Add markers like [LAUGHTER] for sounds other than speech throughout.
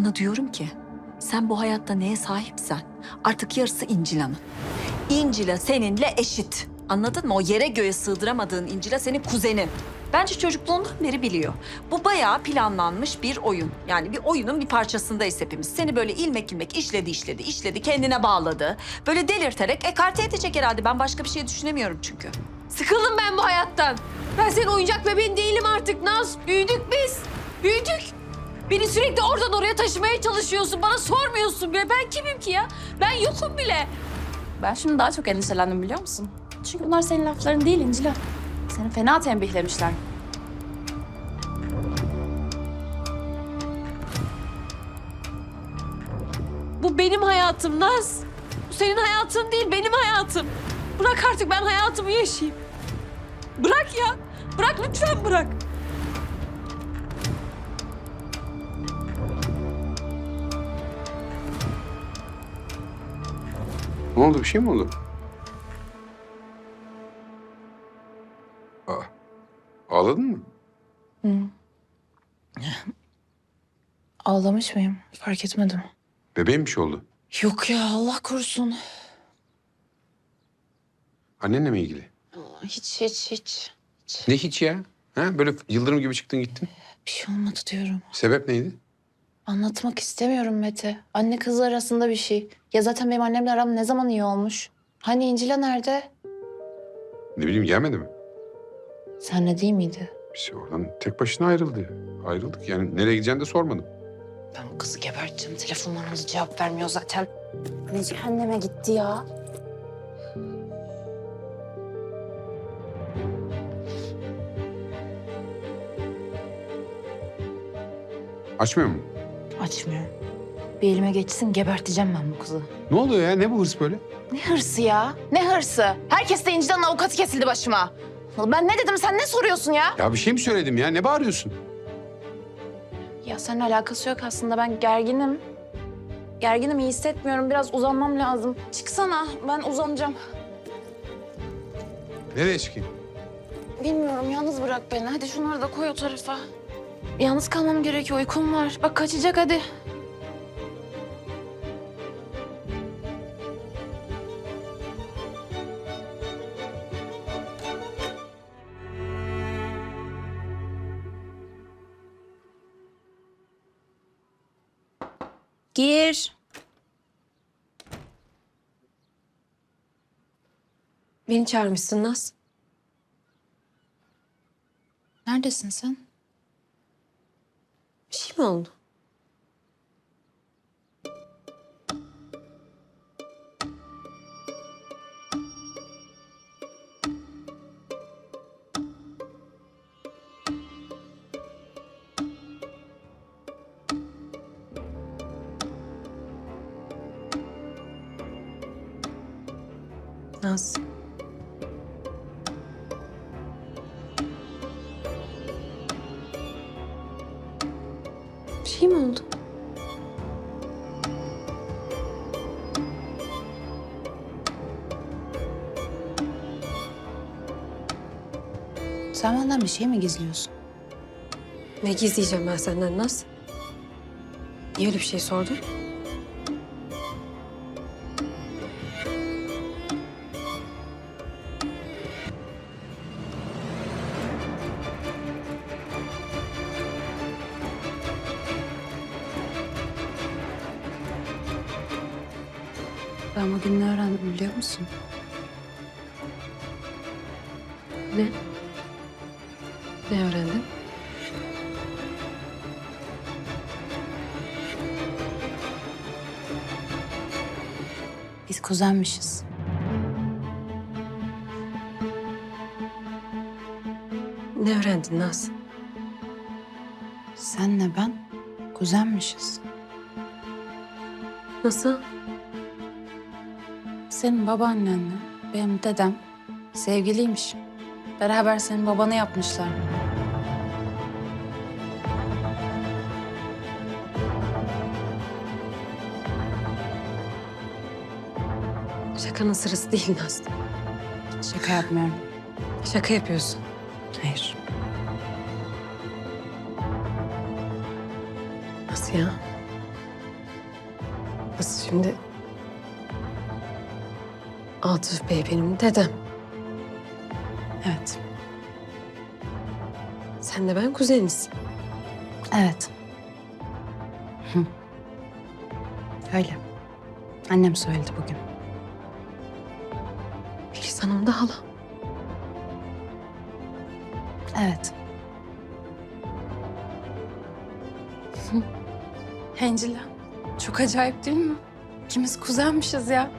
Sana diyorum ki sen bu hayatta neye sahipsen artık yarısı İncila'nın. İncila seninle eşit. Anladın mı? O yere göğe sığdıramadığın İncila senin kuzenin. Bence çocukluğundan beri biliyor. Bu bayağı planlanmış bir oyun. Yani bir oyunun bir parçasındayız hepimiz. Seni böyle ilmek ilmek işledi, işledi, işledi, kendine bağladı. Böyle delirterek ekarte edecek herhalde. Ben başka bir şey düşünemiyorum çünkü. Sıkıldım ben bu hayattan. Ben senin oyuncak bebeğin değilim artık Naz. Büyüdük biz. Büyüdük. Beni sürekli oradan oraya taşımaya çalışıyorsun. Bana sormuyorsun bile. Ben kimim ki ya? Ben yokum bile. Ben şimdi daha çok endişelendim biliyor musun? Çünkü bunlar senin lafların değil İncila. Seni fena tembihlemişler. Bu benim hayatım Naz. Bu senin hayatın değil, benim hayatım. Bırak artık ben hayatımı yaşayayım. Bırak ya. Bırak lütfen bırak. Ne oldu? Bir şey mi oldu? Aa, ağladın mı? Ağlamış mıyım? Fark etmedim. Bebeğin bir şey oldu. Yok ya Allah korusun. Annenle mi ilgili? Hiç hiç hiç. Ne hiç ya? Ha? Böyle yıldırım gibi çıktın gittin. Bir şey olmadı diyorum. Sebep neydi? Anlatmak istemiyorum Mete. Anne kız arasında bir şey. Ya zaten benim annemle aram ne zaman iyi olmuş? Hani İncil'a nerede? Ne bileyim gelmedi mi? Senle değil miydi? Biz oradan tek başına ayrıldı. Ayrıldık yani nereye gideceğini de sormadım. Ben bu kızı geberteceğim. Telefonlarına da cevap vermiyor zaten. Ne cehenneme gitti ya. Açmıyor mu? Açmıyor. Bir elime geçsin geberteceğim ben bu kızı. Ne oluyor ya? Ne bu hırs böyle? Ne hırsı ya? Ne hırsı? Herkes de İncil'den avukatı kesildi başıma. Ben ne dedim sen ne soruyorsun ya? Ya bir şey mi söyledim ya? Ne bağırıyorsun? Ya seninle alakası yok aslında. Ben gerginim. Gerginim, iyi hissetmiyorum. Biraz uzanmam lazım. Çıksana, ben uzanacağım. Nereye çıkayım? Bilmiyorum, yalnız bırak beni. Hadi şunları da koy o tarafa. Yalnız kalmam gerekiyor, uykum var. Bak kaçacak hadi. Gir. Beni çağırmışsın Naz. Neredesin sen? Bir şey mi oldu? Naz. Sen benden bir şey mi gizliyorsun? Ne gizleyeceğim ben senden Naz? Niye öyle bir şey sordun? Ben bugün ne öğrendim biliyor musun? Ne? Ne öğrendin? Biz kuzenmişiz. Ne öğrendin Naz? Senle ben kuzenmişiz. Nasıl? Senin babaannenle benim dedem sevgiliymiş. Beraber senin babanı yapmışlar. Şakanın sırası değil Naz. Şaka yapmıyorum. Şaka yapıyorsun. Hayır. Nasıl ya? Nasıl şimdi? Atıf Bey benim dedem. Evet. Sen de ben kuzeniz. Evet. Öyle. Annem söyledi bugün. Filiz Hanım da hala. Evet. Angela, çok acayip değil mi? İkimiz kuzenmişiz ya.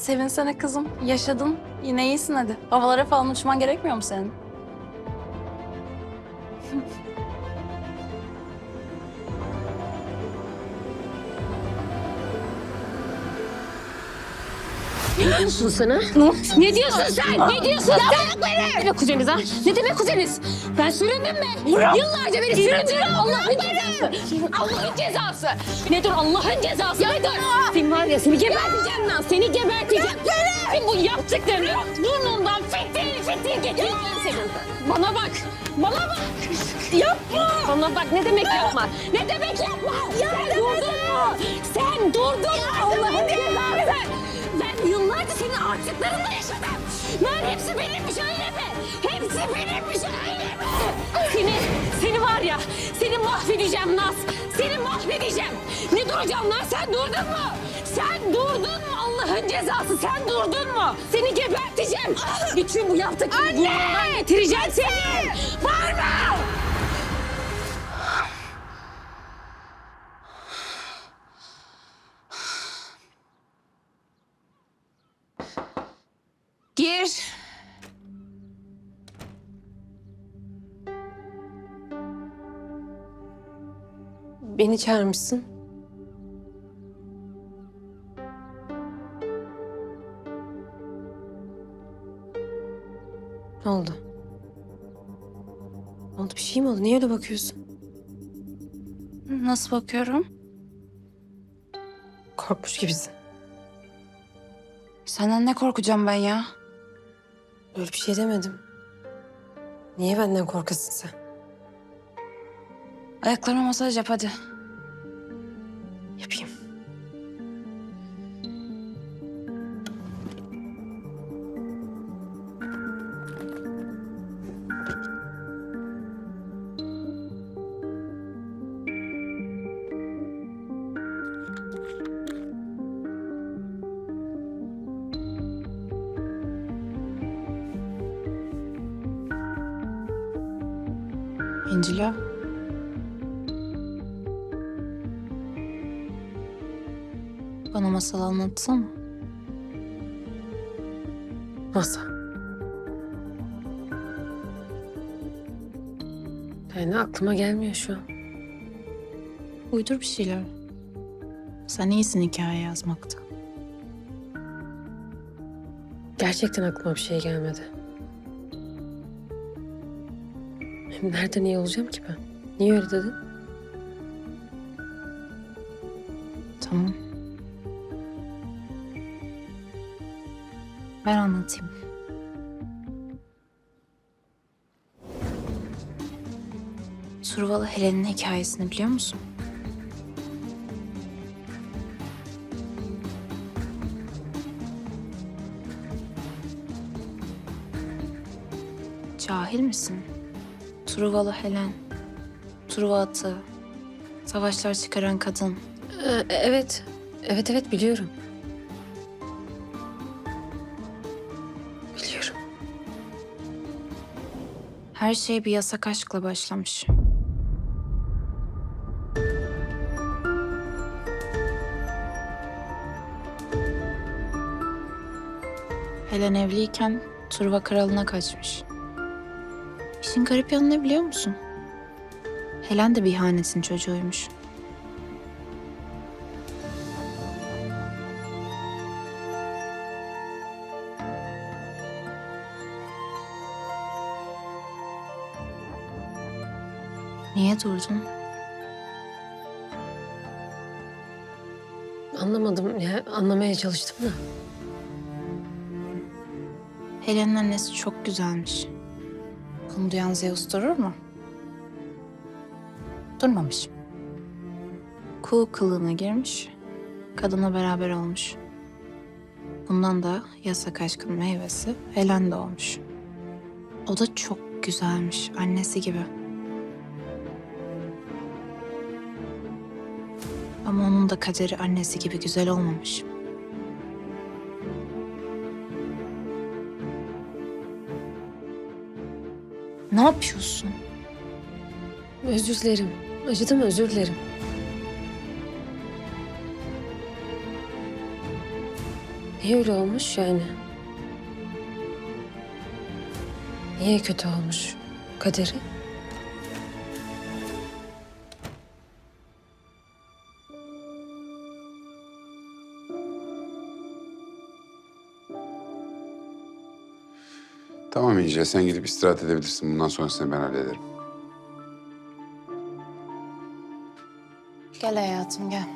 Sevinsene kızım. Yaşadın. Yine iyisin hadi. Havalara falan uçman gerekmiyor mu senin? [LAUGHS] Ne diyorsun sana? Ne diyorsun sen? Ne diyorsun sen? Ne demek kuzeniz ha? Ne demek kuzeniz? Ben süründüm mü? Yıllarca beni süründürün Allah'ın cezası. Allah'ın cezası. Ne dur Allah'ın cezası ne dur? Sen var ya seni geberteceğim lan. Seni geberteceğim. Senin bu yaptıklarını burnundan fitil fitil getireceğim senin. Bana bak. Bana bak. Yapma. Bana bak ne demek yapma? Ne demek yapma? Sen durdun mu? Sen durdun mu? Allah'ın cezası. Yıllarca senin artıklarında yaşadım. Ben hepsi benimmiş öyle mi? Hepsi benimmiş öyle mi? Seni, seni var ya, seni mahvedeceğim Naz. Seni mahvedeceğim. Ne duracağım lan? Sen durdun mu? Sen durdun mu Allah'ın cezası? Sen durdun mu? Seni geberteceğim. Bütün bu yaptıklarını burnundan getireceğim seni. Bağırma! Beni çağırmışsın. Ne oldu? Ne oldu? Bir şey mi oldu? Niye öyle bakıyorsun? Nasıl bakıyorum? Korkmuş gibisin. Senden ne korkacağım ben ya? Öyle bir şey demedim. Niye benden korkasın sen? Ayaklarıma masaj yap hadi. İncila. Bana masal anlatsana. Masa. Yani aklıma gelmiyor şu an. Uydur bir şeyler. Sen iyisin hikaye yazmakta. Gerçekten aklıma bir şey gelmedi. Hem nereden iyi olacağım ki ben? Niye öyle dedin? Tamam. Ben anlatayım. Turvalı Helen'in hikayesini biliyor musun? Cahil misin? Truvalı Helen, Truva atı, savaşlar çıkaran kadın, Ee, evet. Evet evet biliyorum. Biliyorum. Her şey bir yasak aşkla başlamış. Helen evliyken Turva kralına kaçmış. İşin garip yanı ne biliyor musun? Helen de bir ihanetin çocuğuymuş. Niye durdun? Anlamadım ya. Anlamaya çalıştım da. Helen'in annesi çok güzelmiş. Bunu duyan Zeus durur mu? Durmamış. Kuğu kılığına girmiş. kadınla beraber olmuş. Bundan da yasak aşkın meyvesi Helen doğmuş. O da çok güzelmiş, annesi gibi. Ama onun da kaderi annesi gibi güzel olmamış. Ne yapıyorsun? Özür dilerim. Acıdım özür dilerim. Niye öyle olmuş yani? Niye kötü olmuş kaderi? Tamam İnce sen gidip istirahat edebilirsin. Bundan sonrasını ben hallederim. Gel hayatım gel.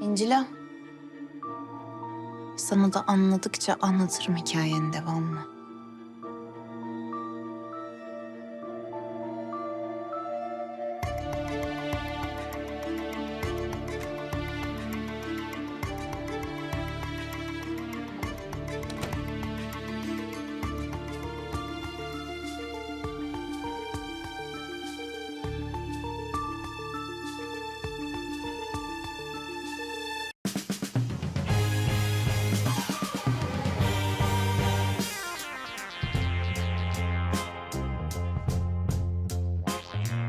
İncila. Sana da anladıkça anlatırım hikayenin devamını.